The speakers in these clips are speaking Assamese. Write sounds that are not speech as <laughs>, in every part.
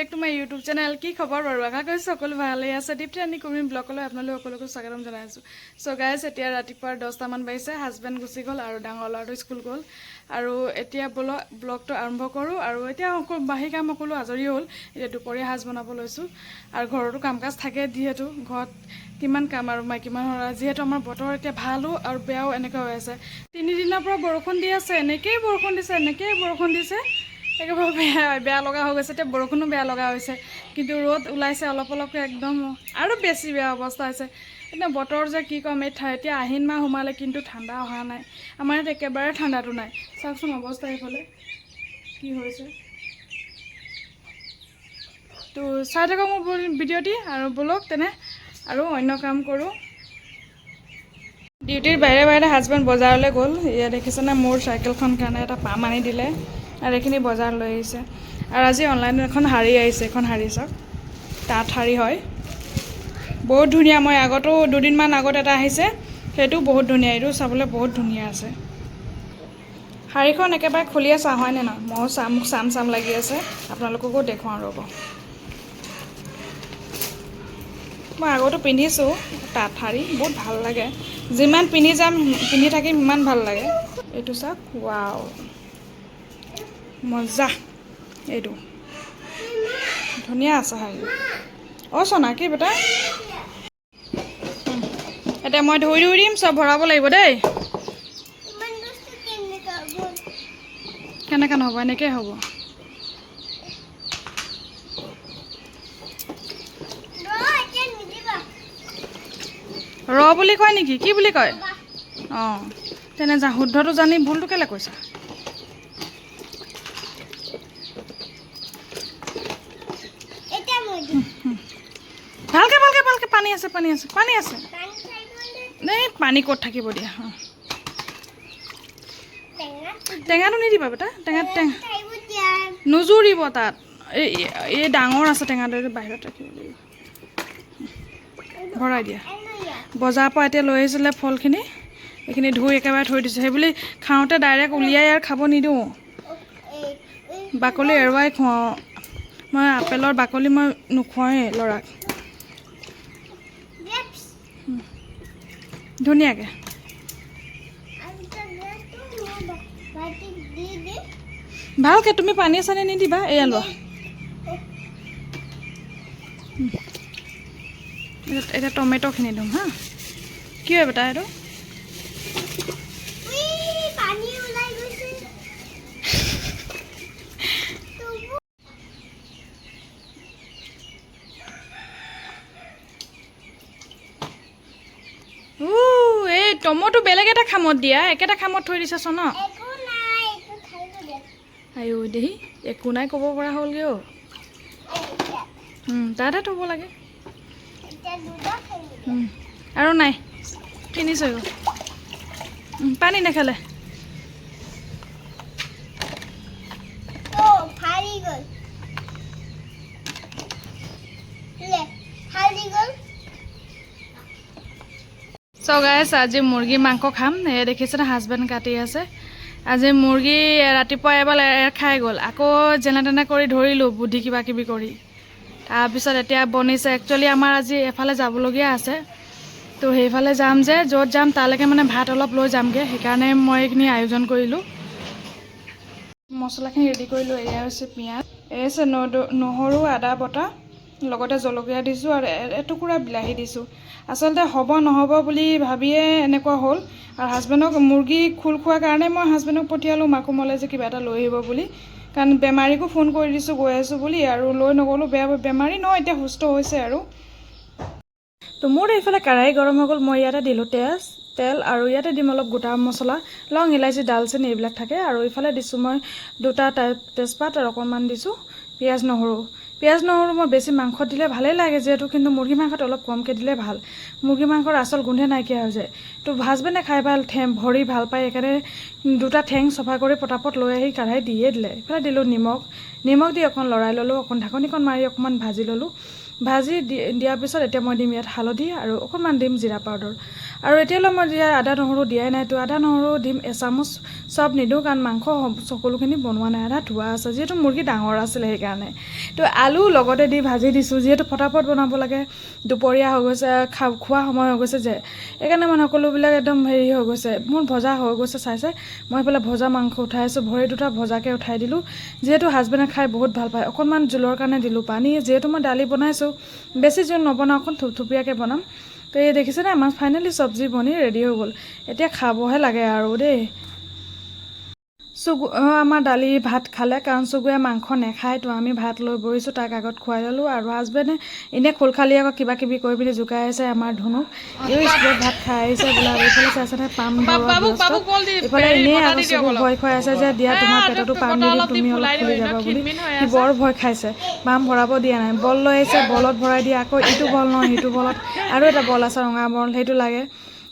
Back to my YouTube channel কি খবৰ বাৰু? আশা কৰিছোঁ সকলো ভালেই আছে। দীপ্তি কুমিম ব্লগলৈ আপোনালোক সকলোকে স্বাগতম জনাইছোঁ। চ' গাইজ এতিয়া ৰাতিপুৱা দহটামান বাজিছে। হাজবেণ্ড গুচি গ'ল আৰু ডাঙৰ ল'ৰাটো স্কুল গ'ল। আৰু এতিয়া ব্লগ ব্লগটো আৰম্ভ কৰোঁ। আৰু এতিয়া বাঢ়ি কাম সকলো আজৰি হ'ল। এতিয়া দুপৰীয়া সাজ বনাব লৈছোঁ। আৰু ঘৰতো কাম কাজ থাকে যিহেতু। ঘৰত কিমান কাম আৰু মাইকী মানুহৰ যিহেতু আমাৰ বতৰ এতিয়া ভালো আৰু বেয়াও এনেকুৱা হৈ আছে। তিনিদিনৰ পৰা বৰষুণ দি আছে। এনেকেই বৰষুণ দিছে, এনেকেই বৰষুণ দিছে। একেবাৰে বেয়া বেয়া লগা হৈ গৈছে এতিয়া বৰষুণো বেয়া লগা হৈছে। কিন্তু ৰ'দ ওলাইছে অলপ অলপকৈ একদম। আৰু বেছি বেয়া অৱস্থা হৈছে। এতিয়া বতৰ যে কি ক'ম এই ঠা- এতিয়া আহিন মাহ সোমালে কিন্তু ঠাণ্ডা অহা নাই। আমাৰ ইয়াত একেবাৰে ঠাণ্ডাটো নাই। চাওকচোন অৱস্থা এইফালে। কি হৈছে? তো চাই থাকক মোৰ ভিডিঅ'টি আৰু ব'লক তেনে। আৰু অন্য কাম কৰোঁ। ডিউটিৰ বাহিৰে বাহিৰে হাজবেণ্ড বজাৰলৈ গ'ল। এয়া দেখিছেনে? মোৰ চাইকেলখন কাৰণে এটা পাম আনি দিলে। আৰু এইখিনি বজাৰ লৈ আহিছে। আৰু আজি অনলাইনত এখন শাৰী আহিছে এখন শাৰী চাওক। তাঁত শাৰী হয়। বহুত ধুনীয়া মই আগতো দুদিনমান আগত এটা আহিছে সেইটো বহুত ধুনীয়া এইটো চাবলৈ বহুত ধুনীয়া আছে। শাৰীখন একেবাৰে খুলিয়ে চা হয়নে নহয়? ময়ো চাম মোক চাম চাম লাগি আছে। আপোনালোককো দেখুৱাওঁ ৰ'ব। মই আগতো পিন্ধিছোঁ তাঁত শাৰী বহুত ভাল লাগে। যিমান পিন্ধি যাম পিন্ধি থাকিম সিমান ভাল লাগে। এইটো চাওক ৱাও মজা। এইটো। ধুনীয়া আছে শাৰী অঁ চনা কি বেটা? এতিয়া মই ধুই ধুই দিম চব ভৰাব লাগিব দেই। কেনেকৈ নহ'ব এনেকৈ হ'ব। ৰ বুলি কয় নেকি? কি বুলি কয়? অঁ। তেনে শুদ্ধটো জানি ভুলটো কেলৈ কৈছা? আছে পানী আছে পানী আছে। এই পানী ক'ত থাকিব দিয়া অঁ। টেঙাটো নিদিবা বেটা টেঙা টেঙা। নুজুৰিব তাত। এই এই ডাঙৰ আছে টেঙাটো এইটো বাহিৰত ৰাখিব লাগিব। ভৰাই দিয়া। বজাৰৰ পৰা এতিয়া লৈ আহিছিলে ফলখিনি এইখিনি ধুই একেবাৰে থৈ দিছোঁ। সেইবুলি খাওঁতে ডাইৰেক্ট উলিয়াই আৰু খাব নিদিওঁ। বাকলি এৰুৱাই খুৱাওঁ। মই আপেলৰ বাকলি মই নোখোৱাওৱেই ল'ৰাক। ধুনীয়াকৈ। ভালকৈ, তুমি পানী চানী নিদিবা, এয়া লোৱা। এতিয়া- টমেট'খিনি দিম, হা। কি হয় বেটা এইটো? টমটো বেলেগ এটা খামত দিয়া একেটা খামত থৈ দিছা চোন আইও দেহি একো নাই ক'ব পৰা হ'লগৈ অ' তাতে থ'ব লাগে। আৰু নাই ফিনিছ হৈ গ'ল উম, পানী নেখালে। গাইছ আজি মুৰ্গী মাংস খাম। এই দেখিছেনে হাজবেণ্ড কাটি আছে। আজি মুৰ্গী ৰাতিপুৱা এবাৰ খাই গ'ল। আকৌ যেনে তেনে কৰি ধৰিলোঁ, বুদ্ধি কিবা কিবি কৰি। তাৰপিছত এতিয়া বনিছে। একচুৱেলি আমাৰ আজি এফালে যাবলগীয়া আছে। তো সেইফালে যাম যে, য'ত যাম, তালৈকে মানে ভাত অলপ লৈ যামগৈ। সেইকাৰণে মই এইখিনি আয়োজন কৰিলোঁ। মছলাখিনি ৰেডি কৰিলোঁ, এয়া হৈছে পিঁয়াজ। এয়া হৈছে নহৰু, আদা, বটা। লগতে জলকীয়া দিছোঁ আৰু এটুকুৰা বিলাহী দিছোঁ। আচলতে হ'ব নহ'ব বুলি ভাবিয়ে এনেকুৱা হ'ল। আৰু হাজবেণ্ডক মুৰ্গী খোল খোৱাৰ কাৰণে মই হাজবেণ্ডক পঠিয়ালোঁ মাকো মলে যে কিবা এটা লৈ আহিব বুলি। কাৰণ বেমাৰীকো ফোন কৰি দিছোঁ গৈ আছোঁ বুলি। আৰু লৈ নগ'লোঁ বেয়া বেমাৰী নহয় এতিয়া সুস্থ হৈছে আৰু। তো মোৰ এইফালে কেৰাহী গৰম হৈ গ'ল মই ইয়াতে দিলোঁ তেজ তেল আৰু ইয়াতে দিম অলপ গোটা মছলা। লং ইলাচি ডালচেনি এইবিলাক থাকে। আৰু ইফালে দিছোঁ মই দুটা তেজপাত আৰু অকণমান দিছোঁ পিঁয়াজ নহৰু। পিঁয়াজ নহৰু মই বেছি মাংসত দিলে ভালেই লাগে যিহেতু, কিন্তু মুৰ্গী মাংসত অলপ কমকৈ দিলে ভালো। মুৰ্গী মাংসৰ আচল গোন্ধে নাইকিয়া হৈ যায়। তো হাজবেণ্ডে খাই ভালো, ঠেং ভৰি ভালো পায়, সেইকাৰণে দুটা ঠেং চফা কৰি পটাপট লৈ আহি কাঢ়াই দিয়ে দিলে। ইফালে দিলোঁ নিমখ। নিমখ দি অকণ লৰাই ল'লোঁ, অকণ ঢাকনিকণ মাৰি অকণমান ভাজি ল'লোঁ। ভাজি দি দিয়াৰ পিছত এতিয়া মই দিম ইয়াত হালধি আৰু অকণমান দিম জিৰা পাউডাৰ। আৰু এতিয়ালৈ মই দিয়া আদা নহৰু দিয়াই নাই তো আদা নহৰু দিম এচামুচ চব নিদিওঁ কাৰণ মাংস সকলোখিনি বনোৱা নাই। আধা ধোৱা আছে যিহেতু মুৰ্গী ডাঙৰ আছিলে সেইকাৰণে। তো আলু লগতে দি ভাজি দিছোঁ যিহেতু ফটাফট বনাব লাগে। দুপৰীয়া হৈ গৈছে খা খোৱা সময় হৈ গৈছে যে। সেইকাৰণে মানে সকলোবিলাক একদম হেৰি হৈ গৈছে। মোৰ ভজা হৈ গৈছে চাইছে। মই এইফালে ভজা মাংস উঠাই আছোঁ ভৰি দুটা ভজাকৈ উঠাই দিলোঁ। যিহেতু হাজবেণ্ডে খাই বহুত ভাল পায়। অকণমান জোলৰ কাৰণে দিলোঁ। পানী যিহেতু মই দালি বনাইছোঁ বেছি জোল নবনাওঁ অকণ থুপথুপীয়াকৈ বনাম। তো এই দেখিছেনে আমাৰ ফাইনেলি চব্জি বনি ৰেডি হৈ গ'ল। এতিয়া খাবহে লাগে আৰু দেই। চুগু আমাৰ দালি ভাত খালে কাৰণ চুগুৱে মাংস নাখায় তো আমি ভাত লৈ বহিছোঁ তাক আগত খুৱাই ল'লোঁ। আৰু হাজবেণ্ডে এনেই খোল খালি আকৌ কিবা কিবি কৰি পিনি জোকাই আছে আমাৰ ধুনুক। এই স্কুলত ভাত খাই আহিছে বোলে আৰু এইফালে চাইছেনে পাম ধৰোৱা ব্যস্ত। ইফালে এনেই আকৌ চকু ভয় খুৱাই আছে যে দিয়া তোমাৰ পেটতো পাম দিম তুমি অলপ খুলি যাবা বুলি। সি বৰ ভয় খাইছে। পাম ভৰাব দিয়া নাই। বল লৈ আহিছে বলত ভৰাই দিয়ে আকৌ ইটো বল নহয় সিটো বলত। আৰু এটা বল আছে ৰঙা বল সেইটো লাগে।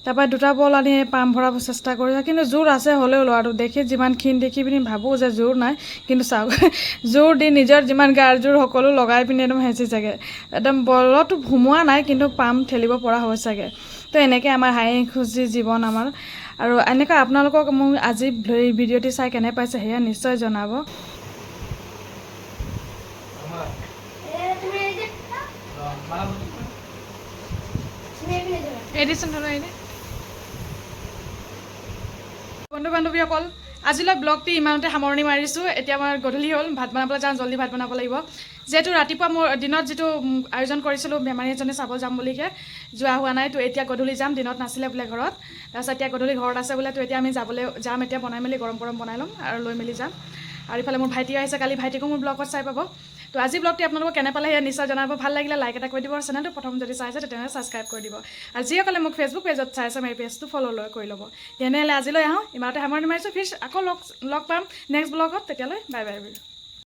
তাৰপৰা দুটা বল আনি পাম ভৰাব চেষ্টা কৰিছে কিন্তু জোৰ আছে হ'লেও ল'ৰাটো দেখি যিমান ক্ষীণ দেখি পিনি ভাবোঁ যে জোৰ নাই। কিন্তু চাওক <laughs> জোৰ দি নিজৰ যিমান গাৰ জোৰ সকলো লগাই পিনি একদম হেঁচিছেগৈ একদম বলতো সোমোৱা নাই কিন্তু পাম ঠেলিব পৰা হৈছেগৈ তো এনেকৈ আমাৰ হাঁহি খুচি জীৱন আমাৰ। আৰু এনেকৈ আপোনালোকক মোক আজি ভিডিঅ'টি চাই কেনে পাইছে সেয়া নিশ্চয় জনাব। ধৰা এনে বন্ধু বান্ধৱীসকল আজিলৈ ব্লগটি ইমানতে সামৰণি মাৰিছোঁ। এতিয়া মই গধূলি হ'ল, ভাত বনাবলৈ যাওঁ জল্দি ভাত বনাব লাগিব। যিহেতু ৰাতিপুৱা মোৰ, দিনত যিটো আয়োজন কৰিছিলোঁ, বেমাৰী এজনে চাব যাম বুলিকৈ যোৱা হোৱা নাই, তো এতিয়া গধূলি যাম, দিনত নাছিলে বোলে ঘৰত। তাৰপিছত এতিয়া গধূলি ঘৰত আছে বোলে, তো এতিয়া আমি যাবলৈ, যাম, এতিয়া বনাই মেলি গৰম গৰম বনাই ল'ম আৰু লৈ মেলি যাম। আৰু ইফালে মোৰ ভাইটি আহিছে, কালি ভাইটিকো মোৰ ব্লগত চাই পাব। তো আজি ব্লগটি আপোনালোকক কেনে পালে সেয়া নিশ্চয় জনাব। ভালো লাগিলে লাইক এটা কৰি দিব আৰু চেনেলটো প্ৰথম যদি চাইছে তেতিয়াহ'লে ছাবস্ক্ৰাইব কৰি দিব। আৰু যিসকলে মোক ফেচবুক পেজত চাইছে মোৰ পেজটো ফ'ল' লৈ কৰি ল'ব। তেনেহ'লে আজিলৈ আহোঁ। ইমানতে সামৰণি মাৰিছোঁ। ফিৰ আকৌ লগ লগ পাম নেক্সট ব্লগত তেতিয়ালৈ বাই বাই